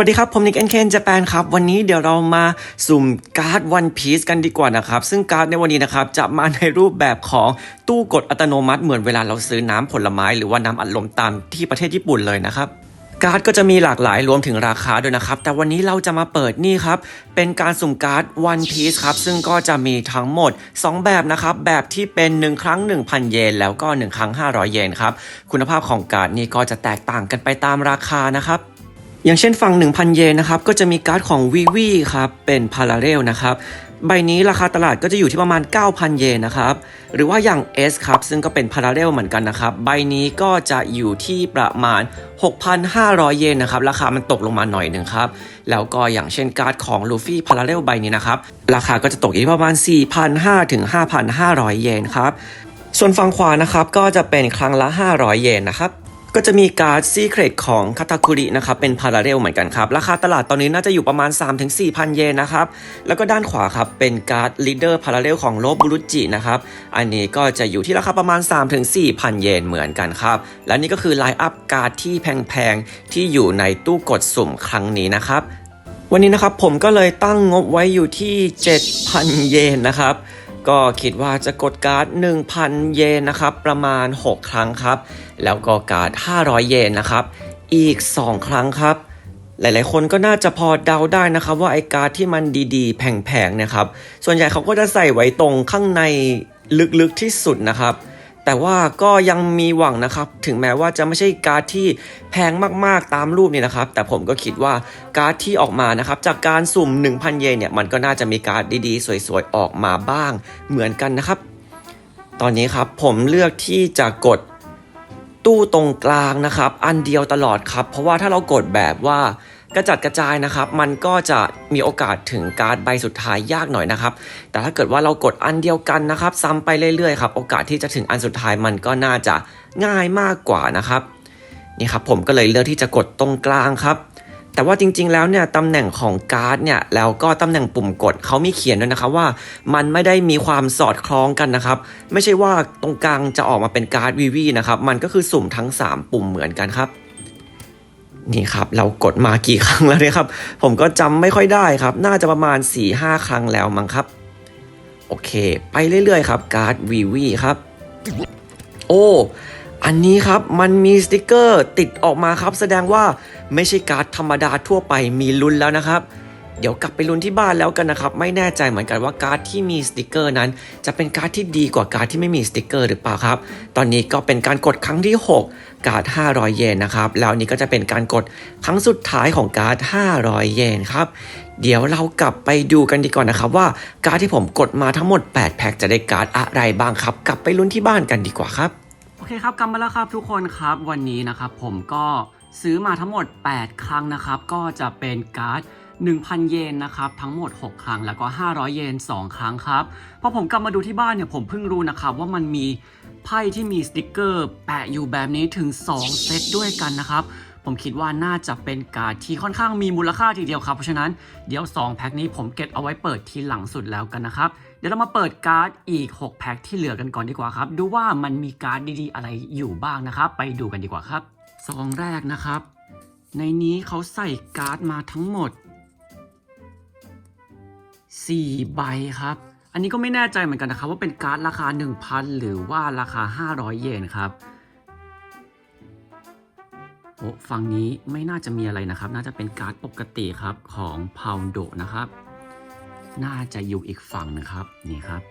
วัสดีครับ ผมนิกเอนเคนจแปนครับ วันนี้เดี๋ยวเรามาสุ่มการ์ดวันพีซกันดีกว่านะครับ ซึ่งการ์ดในวันนี้นะครับ จะมาในรูปแบบของตู้กดอัตโนมัติเหมือนเวลาเราซื้อน้ำผลไม้หรือว่าน้ำอัดลมตามที่ประเทศญี่ปุ่นเลยนะครับการ์ดก็จะมีหลากหลายรวมถึงราคาด้วยนะครับ แต่วันนี้เราจะมาเปิดนี่ครับ เป็นการสุ่มการ์ด One Piece ครับ ซึ่งก็จะมีทั้งหมด 2 แบบนะครับ แบบที่เป็น 1 ครั้ง 1,000 เยน แล้วก็ 1 ครั้ง 500 เยนครับ คุณภาพของการ์ดนี่ก็จะแตกต่างกันไปตามราคานะครับ อย่างเช่นฝั่ง 1,000 เยนนะครับ ก็จะมีการ์ดของ v ีวีครับ เป็นพาราเรลนะครับ ใบนี้ราคาตลาดก็จะอยู่ที่ประมาณ 9,000 เยนนะครับ หรือว่าอย่าง S ครับ ซึ่งก็เป็นพาราเรลเหมือนกันนะครับ ใบนี้ก็จะอยู่ที่ประมาณ 6,500 เยนนะครับ ราคามันตกลงมาหน่อยหนึ่งครับ แล้วก็อย่างเช่นการ์ดของลูฟี่พาราเรลใบนี้นะครับ ราคาก็จะตกอยู่ที่ประมาณ 4,500ถึง5,500 เยนครับ ส่วนฝั่งขวานะครับ ก็จะเป็นครั้งละ 500 เยนนะครับ ก็จะมีการ์ดซีเครตของคาตาคุรินะครับเป็นพาราเรลเหมือนกันครับราคาตลาดตอนนี้น่าจะอยู่ประมาณ 3-4,000 เยนนะครับแล้วก็ด้านขวาครับเป็นการ์ดลีดเดอร์พาราเรลของโลบุรุจินะครับอันนี้ก็จะอยู่ที่ราคาประมาณ 3-4,000 เยนเหมือนกันครับและนี่ก็คือไลน์อัพการ์ดที่แพงๆที่อยู่ในตู้กดสุ่มครั้งนี้นะครับวันนี้นะครับผมก็เลยตั้งงบไว้อยู่ที่ 7,000 เยนนะครับ ก็คิดว่าจะกดการ์ด 1,000 เยนนะครับ ประมาณ 6 ครั้งครับ แล้วก็การ์ด 500 เยนนะครับ อีก 2 ครั้งครับ หลาย ๆ คนก็น่าจะพอเดาได้นะครับว่าไอ้การ์ดที่มันดีๆ แพงๆเนะครับ ส่วนใหญ่เขาก็จะใส่ไว้ตรงข้างในลึกๆที่สุดนะครับ แต่ว่าก็ยังมีหวังนะครับ ถึงแม้ว่าจะไม่ใช่การ์ดที่แพงมากๆตามรูปนี่นะครับ แต่ผมก็คิดว่าการ์ดที่ออกมานะครับจากการสุ่ม 1,000 เยนเนี่ยมันก็น่าจะมีการ์ดดีๆ สวยๆ ออกมาบ้างเหมือนกันนะครับ ตอนนี้ครับผมเลือกที่จะกดตู้ตรงกลางนะครับ อันเดียวตลอดครับ เพราะว่าถ้าเรากดแบบว่า กระจัดกระจายนะครับ มันก็จะมีโอกาสถึงการ์ดใบสุดท้ายยากหน่อยนะครับ แต่ถ้าเกิดว่าเรากดอันเดียวกันนะครับ ซ้ำไปเรื่อยๆครับ โอกาสที่จะถึงอันสุดท้ายมันก็น่าจะง่ายมากกว่านะครับ นี่ครับผมก็เลยเลือกที่จะกดตรงกลางครับแต่ว่าจริงๆ แล้วเนี่ยตำแหน่งของการ์ดเนี่ยแล้วก็ตำแหน่งปุ่มกดเขามีเขียนด้วยนะครับว่ามันไม่ได้มีความสอดคล้องกันนะครับ ไม่ใช่ว่าตรงกลางจะออกมาเป็นการ์ดวีวีนะครับ มันก็คือสุ่มทั้ง 3 ปุ่มเหมือนกันครับ นี่ครับเรากดมากี่ครั้งแล้วเนี่ยครับ ผมก็จำไม่ค่อยได้ครับ น่าจะประมาณ 4-5 ครั้งแล้วมั้งครับ โอเค ไปเรื่อยๆครับการ์ดวีวีครับ โอ้อันนี้ครับมันมีสติกเกอร์ติดออกมาครับ แสดงว่าไม่ใช่การ์ดธรรมดาทั่วไปมีลุ้นแล้วนะครับ เดี๋ยวกลับไปลุ้นที่บ้านแล้วกันนะครับ ไม่แน่ใจเหมือนกันว่าการ์ดที่มีสติกเกอร์นั้น จะเป็นการ์ดที่ดีกว่าการ์ดที่ไม่มีสติกเกอร์หรือเปล่าครับ ตอนนี้ก็เป็นการกดครั้งที่ 6 การ์ด 500 เยนนะครับ แล้วนี้ก็จะเป็นการกดครั้งสุดท้ายของการ์ด 500 เยนครับ เดี๋ยวเรากลับไปดูกันดีก่อนนะครับว่าการ์ดที่ผมกดมาทั้งหมด 8 แพ็คจะได้การ์ดอะไรบ้างครับ กลับไปลุ้นที่บ้านกันดีกว่าครับ โอเคครับกลับมาแล้วครับทุกคนครับวันนี้นะครับผมก็ซื้อมาทั้งหมด 8 ครั้งนะครับ ก็จะเป็นการ์ด 1,000 เยนนะครับทั้งหมด 6 ครั้งแล้วก็ 500 เยน 2 ครั้งครับพอผมกลับมาดูที่บ้านเนี่ยผมเพิ่งรู้นะครับว่ามันมีไพ่ที่มีสติกเกอร์แปะอยู่แบบนี้ถึง 2 เซตด้วยกันนะครับผมคิดว่าน่าจะเป็นการที่ค่อนข้างมีมูลค่าทีเดียวครับ เพราะฉะนั้นเดี๋ยว 2 แพ็คนี้ผมเก็บเอาไว้เปิดทีหลังสุดแล้วกันนะครับ เดี๋ยวเรามาเปิดการ์ดอีก 6 แพ็คที่เหลือกันก่อนดีกว่าครับ ดูว่ามันมีการ์ดดีๆ อะไรอยู่บ้างนะครับ ไปดูกันดีกว่าครับซองแรกนะครับ ในนี้เขาใส่การ์ดมาทั้งหมด 4 ใบครับ อันนี้ก็ไม่แน่ใจเหมือนกันนะครับว่าเป็นการ์ดราคา 1,000 หรือว่าราคา 500 เยนครับโอ้ฝั่งนี้ไม่น่าจะมีอะไรนะครับ น่าจะเป็นการ์ดปกติครับของพาวโดนะครับ น่าจะอยู่อีกฝั่งนะครับนี่ครับ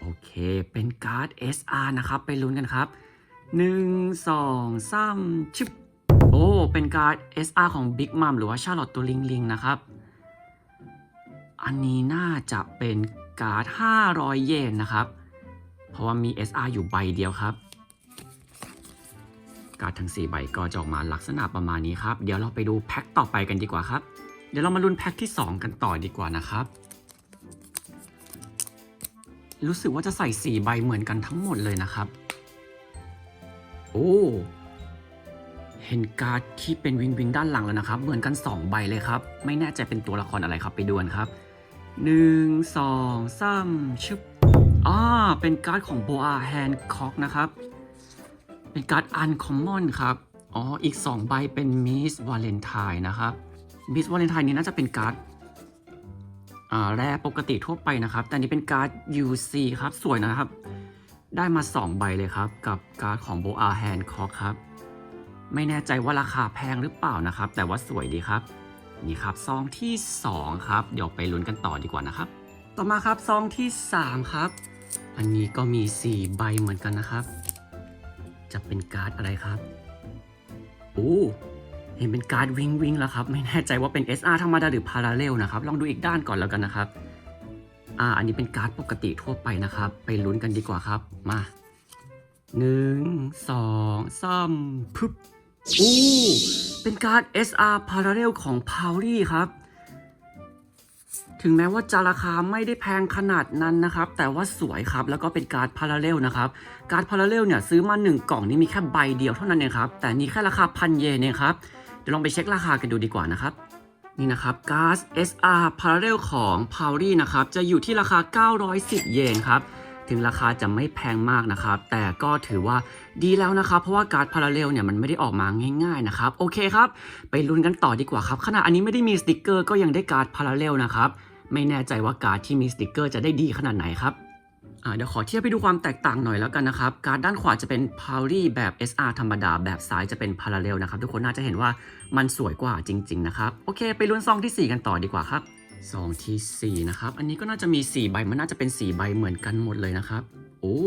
โอเคเป็นการ์ด SR นะครับไปลุ้นกันครับ 1 2 3ชิบโอ้เป็นการ์ด SR ของ Big Mom หรือว่าชาลอตตัวลิงลิงนะครับ อันนี้น่าจะเป็นการ์ด500 เยนนะครับ เพราะว่ามี SR อยู่ใบเดียวครับ การ์ดทั้ง 4 ใบก็จะออกมาลักษณะประมาณนี้ครับ เดี๋ยวเราไปดูแพ็คต่อไปกันดีกว่าครับ เดี๋ยวเรามาลุ้นแพ็คที่ 2 กันต่อดีกว่านะครับ รู้สึกว่าจะใส่ 4 ใบเหมือนกันทั้งหมดเลยนะครับ โอ้เห็นการ์ดที่เป็นวิงวิงด้านหลังแล้วนะครับ เหมือนกัน 2 ใบเลยครับ ไม่แน่ใจเป็นตัวละครอะไรครับไปดูกันครับ 1 2 3ชึบอ่าเป็นการ์ดของโบอาแฮนค็อกนะครับ เป็นการ์ดอันคอมมอนครับ อ๋อ อีก 2 ใบเป็นมิสวาเลนไทน์นะครับมิสวาเลนไทน์นี้น่าจะเป็นการ์ดอ่าแร่ปกติทั่วไปนะครับ แต่นี้เป็นการ์ด UC ครับ สวยนะครับ ได้มา 2 ใบเลยครับ กับการ์ดของโบอาแฮนคอครับ ไม่แน่ใจว่าราคาแพงหรือเปล่านะครับ แต่ว่าสวยดีครับ นี่ครับซองที่ 2 ครับ เดี๋ยวไปลุ้นกันต่อดีกว่านะครับ ต่อมาครับซองที่ 3 ครับ อันนี้ก็มี 4 ใบเหมือนกันนะครับ จะเป็นการ์ดอะไรครับโอ้เห็นเป็นการ์ดวิงวิงแล้วครับ ไม่แน่ใจว่าเป็น SR ธรรมดาหรือพาราเรลนะครับ ลองดูอีกด้านก่อนแล้วกันนะครับ อ่า อันนี้เป็นการ์ดปกติทั่วไปนะครับ ไปลุ้นกันดีกว่าครับ มาหนึ่งสองสามพึบ อู้เป็นการ์ด SR Parallel ของ p o w l y ครับ ถึงแม้ว่าจะราคาไม่ได้แพงขนาดนั้นนะครับ แต่ว่าสวยครับ แล้วก็เป็นการ์ดพาราเรลนะครับ การ์ดพาราเรลเนี่ยซื้อมา 1 กล่องนี่มีแค่ใบเดียวเท่านั้นเองครับ แต่นี่แค่ราคาพันเยนเองครับ เดี๋ยวลองไปเช็คราคากันดูดีกว่านะครับนี่นะครับการ์ด SR Parallel ของ p o w l y นะครับ จะอยู่ที่ราคา 910 เยนครับ ถึงราคาจะไม่แพงมากนะครับ แต่ก็ถือว่าดีแล้วนะครับ เพราะว่าการ์ดพาราเรลเนี่ยมันไม่ได้ออกมาง่ายๆนะครับ โอเคครับ ไปลุ้นกันต่อดีกว่าครับ ขณะอันนี้ไม่ได้มีสติกเกอร์ก็ยังได้การ์ดพาราเรลนะครับ ไม่แน่ใจว่าการ์ดที่มีสติกเกอร์จะได้ดีขนาดไหนครับเดี๋ยวขอเทียบไปดูความแตกต่างหน่อยแล้วกันนะครับ การ์ดด้านขวาจะเป็น p o w l y แบบ SR ธรรมดา แบบซ้ายจะเป็น Parallel นะครับ ทุกคนน่าจะเห็นว่ามันสวยกว่าจริง ๆ นะครับ โอเค ไปลุ้นซองที่ 4 กันต่อดีกว่าครับ ซองทีสี่ 4 นะครับ อันนี้ก็น่าจะมี 4 ใบ มันน่าจะเป็น 4 ใบเหมือนกันหมดเลยนะครับ โอ้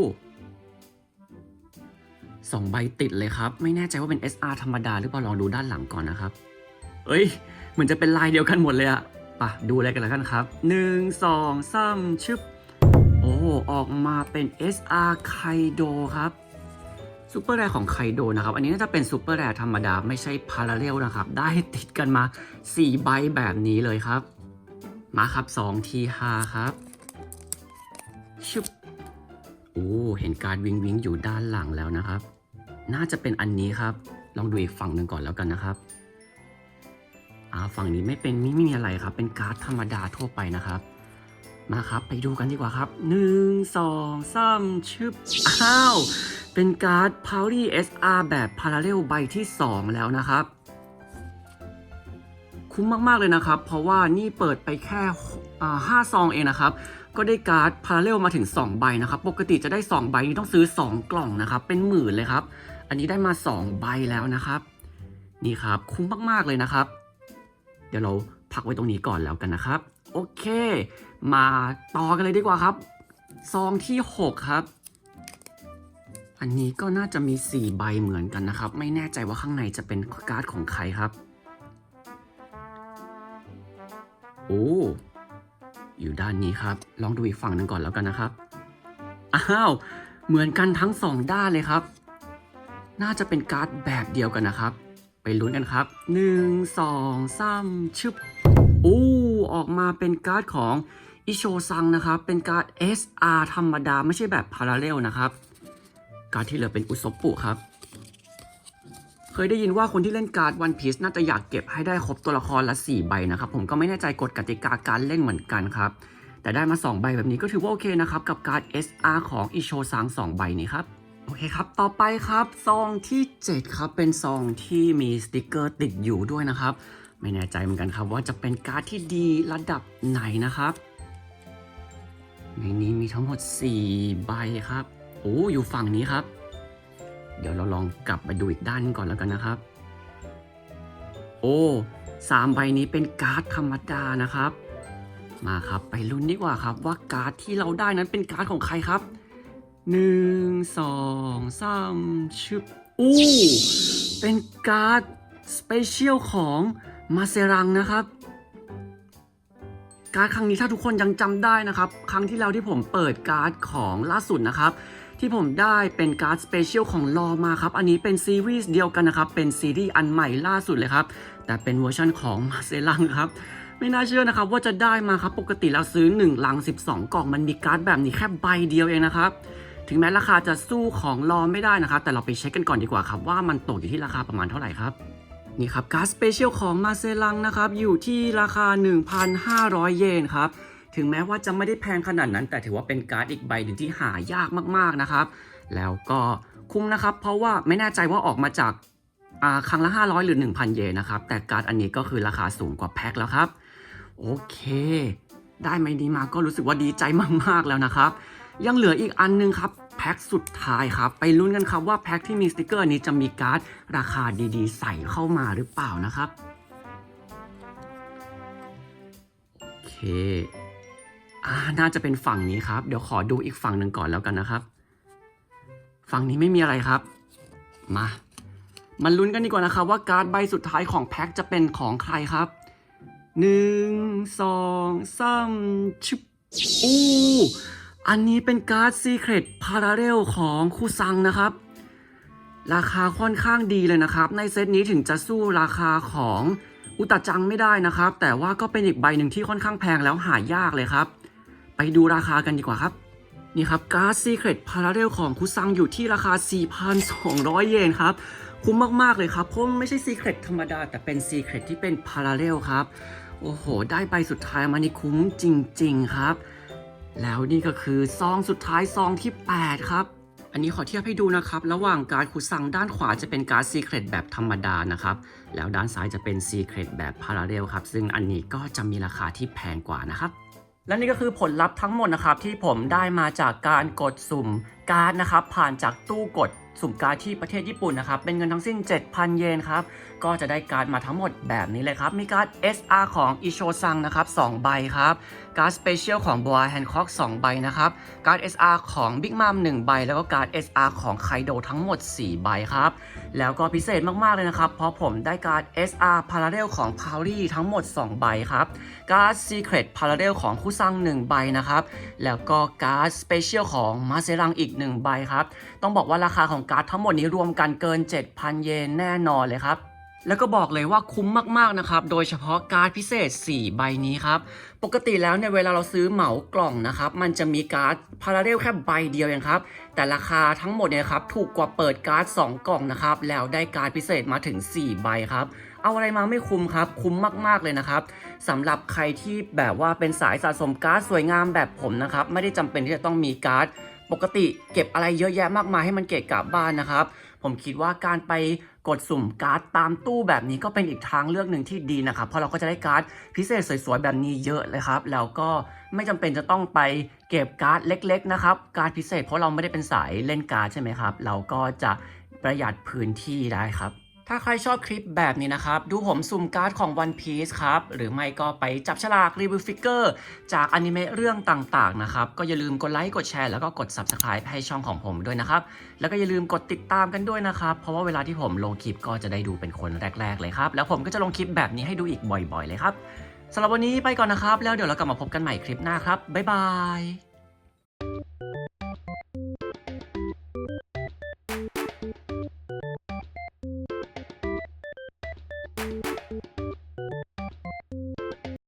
สองใบติดเลยครับ ไม่แน่ใจว่าเป็น SR ธรรมดาหรือเปล่า ลองดูด้านหลังก่อนนะครับ เอ้ย เหมือนจะเป็นลายเดียวกันหมดเลยอะปะดูอะไรกันแล้วกันครับหนึ่งสองสามชึบ โอ้ ออกมาเป็น SR ไคโดครับซูเปอร์แรของไคโดนะครับ อันนี้น่าจะเป็นซูเปอร์แรธรรมดา ไม่ใช่พาราเรลนะครับ ได้ติดกันมา 4 ใบแบบนี้เลยครับ มาครับ2ที5ครับชึบโอ้เห็นการวิงวิงอยู่ด้านหลังแล้วนะครับ น่าจะเป็นอันนี้ครับ ลองดูอีกฝั่งหนึ่งก่อนแล้วกันนะครับอ่าฝั่งนี้ไม่เป็นไม่ไม่มีอะไรครับ เป็นการ์ดธรรมดาทั่วไปนะครับ มาครับไปดูกันดีกว่าครับหนึ่งสองสามชึบอ้าวเป็นการ์ด p o w l y SR แบบ Parallel ใบที่ 2 แล้วนะครับ คุ้มมาก ๆ เลยนะครับ เพราะว่านี่เปิดไปแค่อ่าห้าซองเองนะครับ ก็ได้การ์ด Parallel มาถึง 2 ใบนะครับ ปกติจะได้ 2 ใบนี่ต้องซื้อ 2 กล่องนะครับ เป็นหมื่นเลยครับ อันนี้ได้มา 2 ใบแล้วนะครับ นี่ครับ คุ้มมาก ๆ เลยนะครับ เดี๋ยวเราพักไว้ตรงนี้ก่อนแล้วกันนะครับ โอเค มาต่อกันเลยดีกว่าครับ ซองที่ 6 ครับ อันนี้ก็น่าจะมี 4 ใบเหมือนกันนะครับ ไม่แน่ใจว่าข้างในจะเป็นการ์ดของใครครับ โอ้ อยู่ด้านนี้ครับ ลองดูอีกฝั่งหนึ่งก่อนแล้วกันนะครับ อ้าว เหมือนกันทั้งสองด้านเลยครับ น่าจะเป็นการ์ดแบบเดียวกันนะครับ ไปลุ้นกันครับ 1 2 3ชึบโอ้ออกมาเป็นการ์ดของอิโชซังนะครับ เป็นการ์ด SR ธรรมดาไม่ใช่แบบพาราเรลนะครับ การ์ดที่เหลือเป็นอุซบปุครับ เคยได้ยินว่าคนที่เล่นการ์ดวันพีซน่าจะอยากเก็บให้ได้ครบตัวละครละ 4 ใบนะครับ ผมก็ไม่แน่ใจกฎกติกาการเล่นเหมือนกันครับ แต่ได้มา 2 ใบแบบนี้ก็ถือว่าโอเคนะครับ กับการ์ด SR ของอิโชซัง2 ใบนี้ครับ โอเคครับ ต่อไปครับซองที่ 7 ครับ เป็นซองที่มีสติกเกอร์ติดอยู่ด้วยนะครับ ไม่แน่ใจเหมือนกันครับ ว่าจะเป็นการ์ดที่ดีระดับไหนนะครับ ในนี้มีทั้งหมด 4 ใบครับโอ้อยู่ฝั่งนี้ครับ เดี๋ยวเราลองกลับไปดูอีกด้านก่อนแล้วกันนะครับ โอ้สามใบนี้เป็นการ์ดธรรมดานะครับ มาครับไปลุ้นดีกว่าครับ ว่าการ์ดที่เราได้นั้นเป็นการ์ดของใครครับหนึ่งสองสามชึบอู้เป็นการ์ดสเปเชียลของมาเซรังนะครับ การ์ดครั้งนี้ถ้าทุกคนยังจำได้นะครับ ครั้งที่แล้วที่ผมเปิดการ์ดของล่าสุดนะครับ ที่ผมได้เป็นการ์ดสเปเชียลของลอมาครับ อันนี้เป็นซีรีส์เดียวกันนะครับ เป็นซีรีส์อันใหม่ล่าสุดเลยครับ แต่เป็นเวอร์ชันของมาเซลังครับไม่น่าเชื่อนะครับว่าจะได้มาครับ ปกติแล้วซื้อ1ลัง 12 กล่องมันมีการ์ดแบบนี้แค่ใบเดียวเองนะครับ ถึงแม้ราคาจะสู้ของลอไม่ได้นะครับ แต่เราไปเช็คกันก่อนดีกว่าครับ ว่ามันตกอยู่ที่ราคาประมาณเท่าไหร่ครับนี่ครับการ์ดสเปเชียลของมาเซลังนะครับอยู่ที่ราคา 1,500 เยนครับ ถึงแม้ว่าจะไม่ได้แพงขนาดนั้น แต่ถือว่าเป็นการ์ดอีกใบหนึ่งที่หายากมากๆนะครับ แล้วก็คุ้มนะครับ เพราะว่าไม่แน่ใจว่าออกมาจากอ่าครั้งละ 500 หรือ 1,000 เยนนะครับ แต่การ์ดอันนี้ก็คือราคาสูงกว่าแพ็คแล้วครับ โอเค ได้ไมนี้มาก็รู้สึกว่าดีใจมากๆแล้วนะครับ ยังเหลืออีกอันนึงครับแพ็คสุดท้ายครับ ไปลุ้นกันครับว่าแพ็คที่มีสติกเกอร์นี้จะมีการ์ดราคาดีๆ ใส่เข้ามาหรือเปล่านะครับ โอเค น่าจะเป็นฝั่งนี้ครับ เดี๋ยวขอดูอีกฝั่งหนึ่งก่อนแล้วกันนะครับ ฝั่งนี้ไม่มีอะไรครับ มามันลุ้นกันดีกว่านะครับว่าการ์ดใบสุดท้ายของแพ็คจะเป็นของใครครับหนึ่งสองสามชุบอู้อันนี้เป็นการ์ดซีเครตพาราเรลของคูซังนะครับ ราคาค่อนข้างดีเลยนะครับ ในเซตนี้ถึงจะสู้ราคาของอุตจังไม่ได้นะครับ แต่ว่าก็เป็นอีกใบหนึ่งที่ค่อนข้างแพงแล้วหายากเลยครับ ไปดูราคากันดีกว่าครับ นี่ครับการ์ดซีเครตพาราเรลของคุซังอยู่ที่ราคา 4,200 เยนครับ คุ้มมาก ๆ เลยครับ เพราะไม่ใช่ซีเครตธรรมดา แต่เป็นซีเครตที่เป็นพาราเรลครับ โอ้โห ได้ใบสุดท้ายมานี่คุ้มจริง ๆ ครับ แล้วนี่ก็คือซองสุดท้ายซองที่ 8 ครับอันนี้ขอเทียบให้ดูนะครับ ระหว่างการคุซังด้านขวาจะเป็นการ์ดซีเครตแบบธรรมดานะครับ แล้วด้านซ้ายจะเป็นซีเครตแบบพาราเรลครับ ซึ่งอันนี้ก็จะมีราคาที่แพงกว่านะครับ และนี่ก็คือผลลัพธ์ทั้งหมดนะครับที่ผมได้มาจากการกดสุ่มการ์ดนะครับผ่านจากตู้กด สุ่มการ์ดที่ประเทศญี่ปุ่นนะครับ เป็นเงินทั้งสิ้น 7,000 เยนครับ ก็จะได้การ์ดมาทั้งหมดแบบนี้เลยครับ มีการ์ด SR ของอิโชซังนะครับ2ใบครับ การ์ดสเปเชียลของบัวแฮนค็อก2ใบนะครับ การ์ด SR ของ Big Mom 1ใบ แล้วก็การ์ด SR ของไคโดทั้งหมด 4 ใบครับ แล้วก็พิเศษมากๆเลยนะครับ เพราะผมได้การ์ด SR Parallel ของ p o w l y ทั้งหมด 2 ใบครับ การ์ด Secret Parallel ของคุซัง 1 ใบนะครับ แล้วก็การ์ด Special ของมาเซรังอีก 1 ใบครับ ต้องบอกว่าราคาของการ์ดทั้งหมดนี้รวมกันเกิน 7,000 เยนแน่นอนเลยครับ แล้วก็บอกเลยว่าคุ้มมากๆนะครับ โดยเฉพาะการ์ดพิเศษ 4 ใบนี้ครับ ปกติแล้วเนี่ยเวลาเราซื้อเหมากล่องนะครับ มันจะมีการ์ดพาราเรลแค่ใบเดียวเองครับ แต่ราคาทั้งหมดเนี่ยครับถูกกว่าเปิดการ์ด 2 กล่องนะครับ แล้วได้การ์ดพิเศษมาถึง 4 ใบครับเอาอะไรมาไม่คุ้มครับ คุ้มมาก ๆ เลยนะครับสำหรับใครที่แบบว่าเป็นสายสะสมการ์ดสวยงามแบบผมนะครับ ไม่ได้จำเป็นที่จะต้องมีการ์ด ปกติเก็บอะไรเยอะแยะมากมายให้มันเกะกะบ้านนะครับ ผมคิดว่าการไปกดสุ่มการ์ดตามตู้แบบนี้ก็เป็นอีกทางเลือกหนึ่งที่ดีนะครับเพราะเราก็จะได้การ์ดพิเศษสวยๆแบบนี้เยอะเลยครับ แล้วก็ไม่จำเป็นจะต้องไปเก็บการ์ดเล็ก ๆ นะครับ การ์ดพิเศษเพราะเราไม่ได้เป็นสายเล่นการ์ดใช่ไหมครับ เราก็จะประหยัดพื้นที่ได้ครับ ถ้าใครชอบคลิปแบบนี้นะครับ ดูผมสุ่มการ์ดของ One Piece ครับ หรือไม่ก็ไปจับฉลากรีวิวฟิกเกอร์จากอนิเมะเรื่องต่างๆนะครับ ก็อย่าลืมกดไลค์กดแชร์แล้วก็กด Subscribe ให้ช่องของผมด้วยนะครับ แล้วก็อย่าลืมกดติดตามกันด้วยนะครับ เพราะว่าเวลาที่ผมลงคลิปก็จะได้ดูเป็นคนแรก ๆ เลยครับ แล้วผมก็จะลงคลิปแบบนี้ให้ดูอีกบ่อย ๆ เลยครับสำหรับวันนี้ไปก่อนนะครับ แล้วเดี๋ยวเรากลับมาพบกันใหม่คลิปหน้าครับบ๊ายบาย